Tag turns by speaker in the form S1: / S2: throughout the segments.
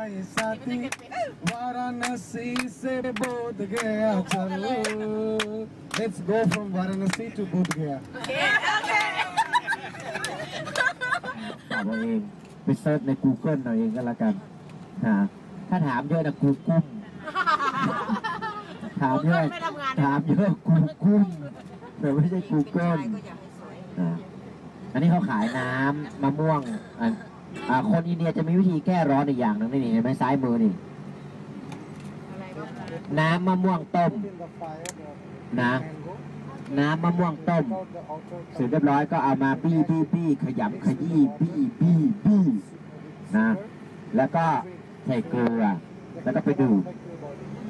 S1: साथी वाराणसी से बोध गया चलो Let's go from Varanasi to Bodh Gaya.
S2: เอาเองไปเซิร์ชใน Google เอาเองก็แล้วกันนะถ้าถามเยอะนะกูกุ้มถามเยอะถามเยอะกูกุ้มแต่ไม่ใช่ Google อ่าอันนี้เขาขายน้ำมะม่วง อ่าคนอินเดียจะมีวิธีแก้ร้อนอีกอย่างหนึงนี่เห็นไหมซ้ายมือนี่ น้ำมะม่วงต้มนะน้ำมะม่วงต้มเสร็จเรียบร้อยก็เอามาบี้บี้บี้ขยำขยี้บี้บี้บี้นะแล้วก็ใส่เกลือแล้วก็ไปดื่ม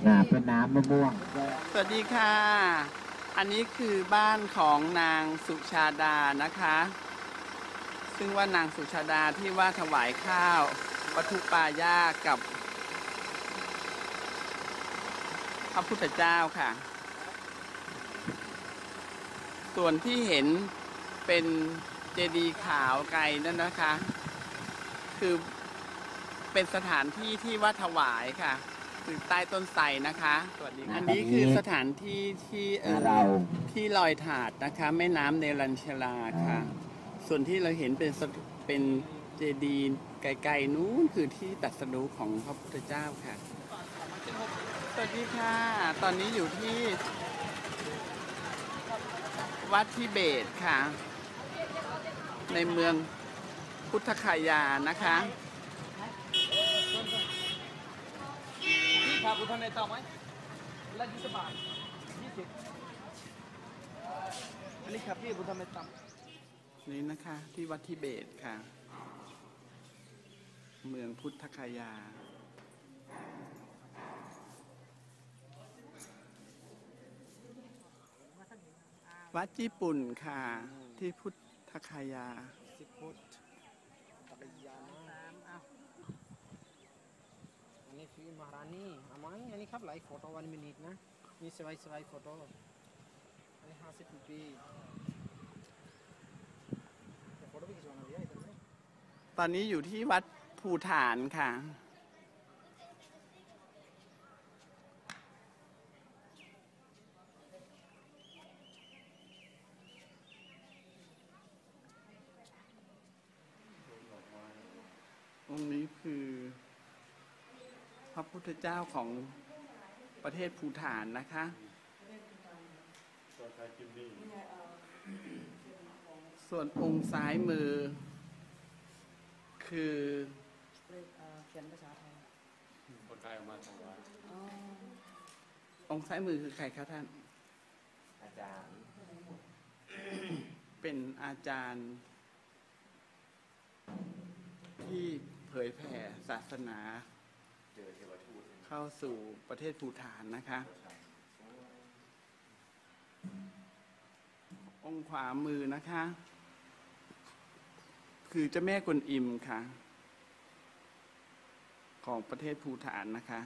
S2: นะเป็นน้ำมะม่วง
S3: สวัสดีค่ะ อันนี้คือบ้านของนางสุชาดานะคะ ซึ่งว่านางสุชาดาที่ว่าถวายข้าววัตถุปายากับ พระพุทธเจ้าค่ะ ส่วนที่เห็นเป็นเจดีย์ขาวไกลนั่นนะคะ คือเป็นสถานที่ที่ว่าถวายค่ะคือใต้ต้นไทรนะคะสวัสดีอันนี้คือสถานที่ที่เอ่อ
S2: เรา
S3: ที่ลอยถาดนะคะ แม่น้ำเนรัญชลาค่ะ ส่วนที่เราเห็นเป็นสถเป็นเจดีย์ไกลๆนู้นคือที่ตรัสรู้ของพระพุทธเจ้าค่ะ สวัสดีค่ะ ตอนนี้อยู่ที่ วัดทิเบตค่ะ ในเมืองพุทธคายานะคะ
S4: พี่พาบุทนในต่อไหมละยี่สิบบาทยี่สิบอันนี้ครับพี่บุทนในต่อ
S3: นี่นะคะ ที่วัดทิเบตค่ะ เมืองพุทธคายา วัดญี่ปุ่นค่ะ ที่พุทธคายา
S4: สิบฟุตจักรยาอันนี้ฟิมมหารานีอาไหมอันนี้ครับไลฟ์โฟโต้วันมินิทนะมีสไลด์สไลด์โฟโต้อันนี้ห้าสิบปี
S3: อนนี้อยู่ที่วัดภูฐานค่ะ องค์นี้คือพระพุทธเจ้าของประเทศภูฐานนะคะส่วนองค์ซ้ายมือ คือ
S5: เขียนภาษาไทย
S3: องค์ซ้ายมือคือใครคะท่าน
S2: อาจารย์
S3: เป็นอาจารย์ ที่เผยแผ่ศาสนา เข้าสู่ประเทศภูฐานนะคะ องค์ขวามือนะคะ คือเจ้าแม่กวนอิมค่ะ ของประเทศภูฐานนะคะ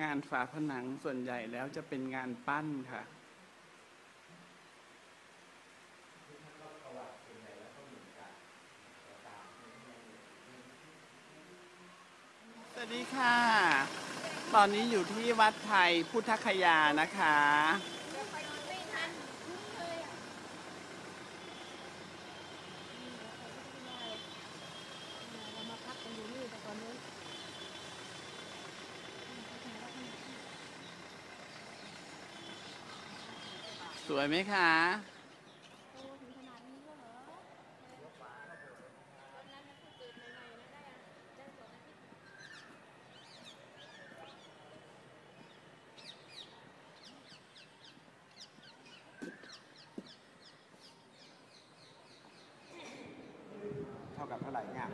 S3: งานฝาผนังส่วนใหญ่แล้วจะเป็นงานปั้นค่ะสวัสดีค่ะ ตอนนี้อยู่ที่วัดไทยพุทธคยานะคะ สวยไหมคะ
S5: โตถึงขนาดนี้แล้วเหรอ
S2: เท่ากับเท่าไหร่เนี่ย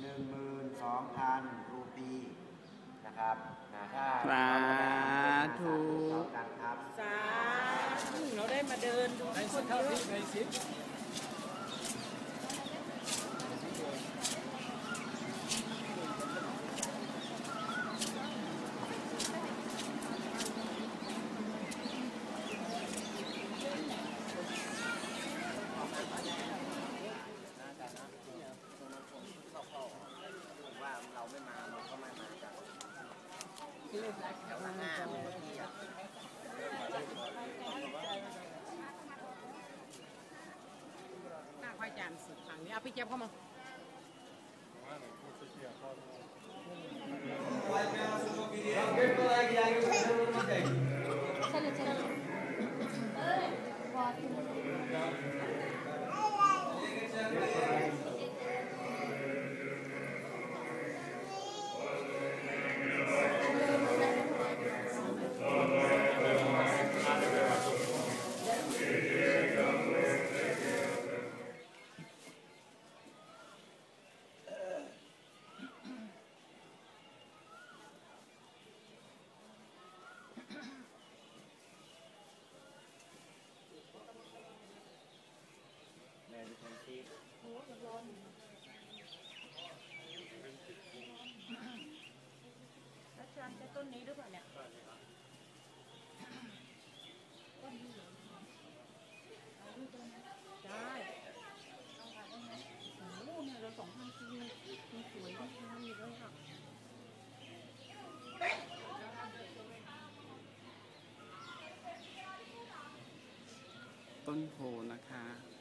S2: หนึ่งหมื่นสองพันรูปีนะครับนะถ้า
S3: สาธุ
S2: เท่ากันครับ
S6: สาธุเราได้มาเดินดูคนเยอะ
S4: โงา
S6: มเมื่อกี้
S5: หน้าควายจานสุดทางนี้เอาพี่เจี๊ยบเข้ามา
S7: चलो
S6: อาจารย์ใช้ต้นนี้หรือเปล่าเนี่ยได้โอ้โหเนี่ยเราสองพันปีมันสวยที่ทำอยู่เลยค่ะ
S3: ต้นโพนะคะ